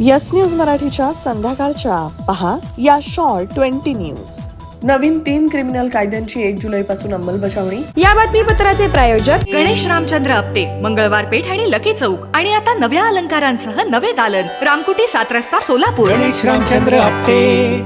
Yes news मराठीच्या संध्याकाळच्या. पहा या शॉर्ट ट्वेंटी न्यूज. नवीन तीन क्रिमिनल कायद्यांची एक जुलै पासून अंमलबजावणी. या बातमीपत्राचे प्रायोजक गणेश रामचंद्र आपटे मंगळवार पेठ आणि लकी चौक आणि आता नव्या अलंकारांसह नवे दालन रामकुटी सात रस्ता Solapur. Ganesh Ramchandra Apte.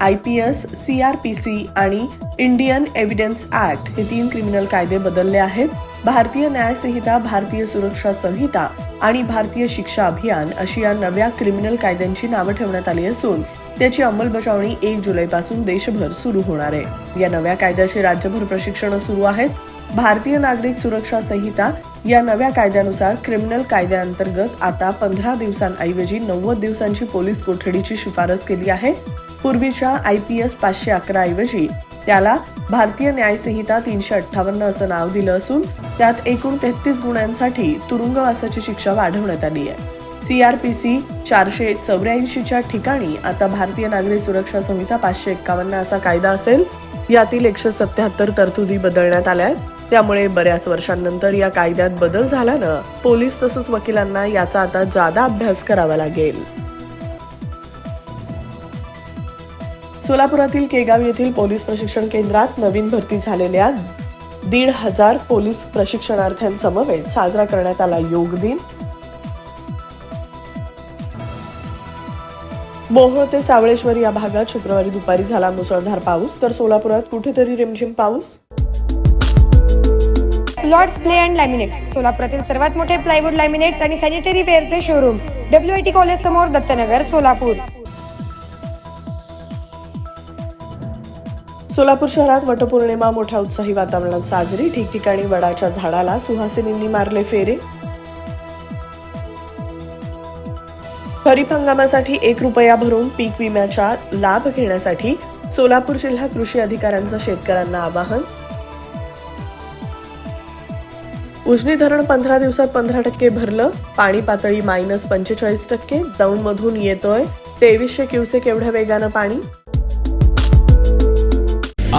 I P S C R P C आणि इंडियन एव्हिडन्स ऍक्ट हे तीन क्रिमिनल कायदे बदलले आहेत. भारतीय न्याय संहिता भारतीय सुरक्षा संहिता. आणि भारतीय शिक्षा अभियान अशी या नव्या क्रिमिनल कायद्यांची नावं ठेवण्यात आली असून त्याची अंमलबजावणी एक जुलैपासून देशभर सुरू होणार आहे. या नव्या कायद्याचे राज्यभर प्रशिक्षण सुरू आहेत. भारतीय नागरिक सुरक्षा संहिता या नव्या कायद्यानुसार क्रिमिनल कायद्याअंतर्गत आता पंधरा दिवसांऐवजी नव्वद दिवसांची पोलीस कोठडीची शिफारस केली आहे. पूर्वीच्या आय पी एस पाचशे अकरा ऐवजी त्याला भारतीय न्यायसंहिता तीनशे अठ्ठावन्न असं नाव दिलं असून त्यात एकूण तेहतीस गुन्ह्यांसाठी तुरुंगवासाची शिक्षा वाढवण्यात आली आहे. सीआरपीसी चारशे चौऱ्याऐंशीच्या ठिकाणी आता भारतीय नागरिक सुरक्षा संहिता पाचशे एक्कावन्न असा कायदा असेल यातील एकशे सत्याहत्तर तरतुदी बदलण्यात आल्या आहेत. त्यामुळे बऱ्याच वर्षांनंतर या कायद्यात बदल झाल्यानं पोलीस तसंच वकिलांना याचा आता जादा अभ्यास करावा लागेल. सोलापुरातील केगाव येथील पोलीस प्रशिक्षण केंद्रात नवीन भरती झालेल्या दीड हजार पोलीस प्रशिक्षणार्थ्यांसमवेत साजरा करण्यात आला योग दिन. मोहोळ ते सावळेश्वर या भागात शुक्रवारी दुपारी झाला मुसळधार पाऊस तर सोलापुरात कुठेतरी रिमझिम पाऊस. लॉर्ड्स प्ले अँड लॅमिनेट्स सोलापुरातील सर्वात मोठे प्लायवूड लॅमिनेट्स आणि sanitary वेअरचे showroom W I T college Dattanagar Dattanagar Solapur. Solapur शहरात वटपौर्णिमा मोठ्या उत्साही वातावरणात साजरी ठिकठिकाणी वडाच्या झाडाला सुहासिनींनी मारले फेरे. खरीप हंगामासाठी एक रुपया भरून पीक विम्याचा लाभ घेण्यासाठी सोलापूर जिल्हा कृषी अधिकाऱ्यांचं शेतकऱ्यांना आवाहन. उजनी धरण पंधरा दिवसात पंधरा टक्के भरलं पाणी पातळी मायनस पंचेचाळीस टक्के दौंडमधून येतोय तेवीसशे क्युसेक एवढ्या वेगानं पाणी.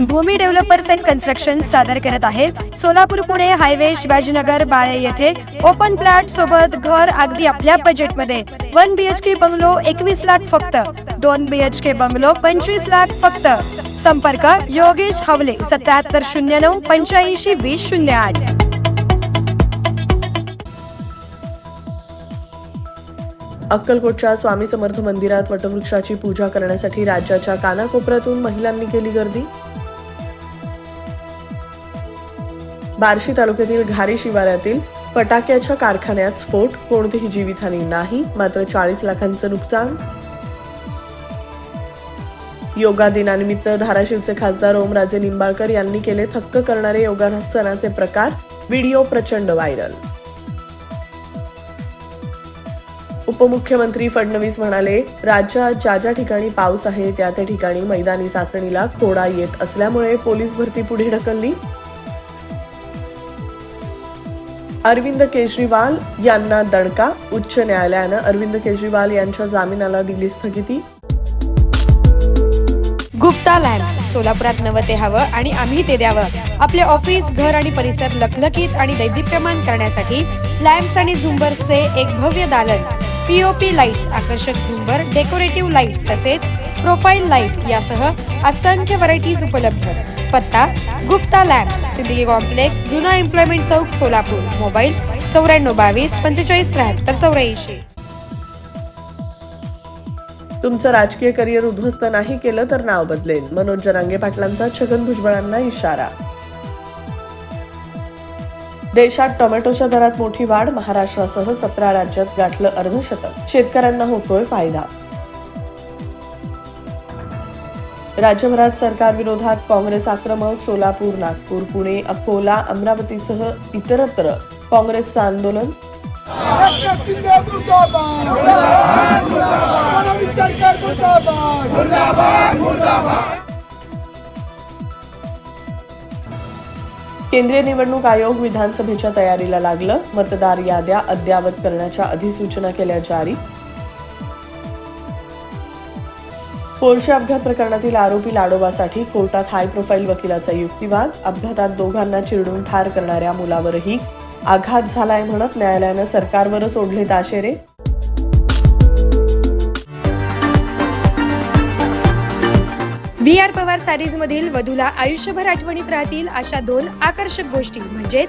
Bhumi developers and construction सादर करत आहे. सोलापूर पुणे हायवे शिवाजीनगर बाळे येथे ओपन प्लॅट सोबत घर अगदी आपल्या बजेटमध्ये one B H K bungalow एकवीस लाख फक्त. दोन बी एच के बंगलो पंचवीस लाख फक्त. संपर्क योगेश हवले सत्याहत्तर शून्य नऊ पंच्याऐंशी वीस शून्य आठ. अक्कलकोटच्या स्वामी समर्थ मंदिरात वटवृक्षाची पूजा करण्यासाठी राज्याच्या कानाकोपऱ्यातून महिलांनी केली गर्दी. बार्शी तालुक्यातील घारी शिवारातील फटाक्याच्या कारखान्यात स्फोट. कोणतीही जीवितहानी नाही मात्र चाळीस लाखांचं नुकसान. योगा दिनानिमित्त धाराशिवचे खासदार ओमराजे निंबाळकर यांनी केले थक्क करणारे योगासनाचे प्रकार. व्हिडिओ प्रचंड व्हायरल. उपमुख्यमंत्री फडणवीस म्हणाले राज्यात ज्या ज्या ठिकाणी पाऊस आहे त्या त्या ठिकाणी मैदानी चाचणीला कोडा येत असल्यामुळे पोलीस भरती पुढे ढकलली. अरविंद केजरीवाल यांना दणका. उच्च न्यायालयानं अरविंद केजरीवाल यांच्या जामिनाला दिली स्थगिती. गुप्ता लॅम्प्स सोलापुरात नवं ते हवं आणि आम्ही ते द्यावं. आपले ऑफिस घर आणि परिसर लखलखीत आणि दैदिप्यमान करण्यासाठी लॅम्प्स आणि झुंबर्सचे एक भव्य दालन. पीओपी लाईट्स आकर्षक झुंबर डेकोरेटिव्ह लाईट्स तसेच प्रोफाईल लाइट यासह असंख्य व्हरायटीज उपलब्ध. पत्ता गुप्ता लॅम्प्स सिद्धी कॉम्प्लेक्स जुना एम्प्लॉयमेंट चौक सोलापूर मोबाईल चौऱ्याण्णव बावीस पंचेचाळीस त्र्याहत्तर चौऱ्याऐंशी. तुमचं राजकीय करिअर उद्ध्वस्त नाही केलं तर नाव बदलेल मनोज जरांगे पाटलांचा छगन भुजबळांना इशारा. देशात टोमॅटोच्या दरात मोठी वाढ महाराष्ट्रासह सतरा राज्यात गाठलं अर्धशतक. शेतकऱ्यांना होतोय फायदा. राज्यभरात सरकार विरोधात काँग्रेस आक्रमक सोलापूर नागपूर पुणे अकोला अमरावतीसह इतरत्र काँग्रेसचं आंदोलन. केंद्रीय निवडणूक आयोग विधानसभेच्या तयारीला लागलं. मतदार याद्या अद्ययावत करण्याच्या अधिसूचना केल्या जारी. पोर्शे अपघात प्रकरणातील आरोपी लाडोबासाठी कोर्टात हाय प्रोफाईल वकिलाचा युक्तिवाद? अपघातात दोघांना चिरडून ठार करणाऱ्या मुलावरही आघात झालाय म्हणत न्यायालयानं सरकारवरच ओढले ताशेरे व्ही आर पवार सारीज मधील वधूला आयुष्यभर आठवणीत राहतील अशा दोन आकर्षक गोष्टी. म्हणजेच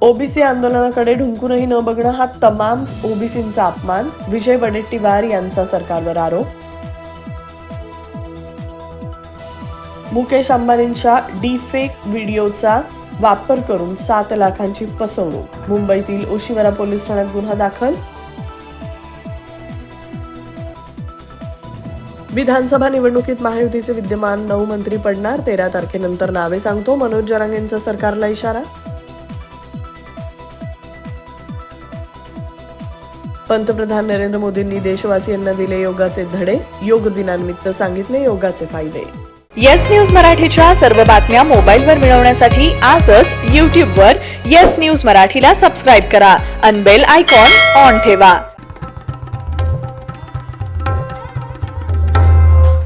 ओबीसी आंदोलनाकडे ढुंकूनही न बघणं हा तमाम ओबीसींचा अपमान विजय वडेट्टीवार यांचा सरकारवर आरोप. मुकेश अंबानींच्या डीफेक व्हिडिओचा वापर करून सात लाखांची फसवणूक. मुंबईतील ओशिवरा पोलीस ठाण्यात गुन्हा दाखल. विधानसभा निवडणुकीत महायुतीचे विद्यमान नऊ मंत्री पडणार तेरा तारखेनंतर नावे सांगतो मनोज जरांगेंचा सरकारला इशारा. पंतप्रधान नरेंद्र मोदींनी देशवासियांना दिले योगाचे धडे योग दिनानिमित्त सांगितले योगाचे फायदे. येस न्यूज मराठीच्या सर्व बातम्या मोबाईलवर मिळवण्यासाठी आजच यूट्यूबवर येस न्यूज मराठीला सबस्क्राईब करा. अनबेल आयकॉन ऑन ठेवा.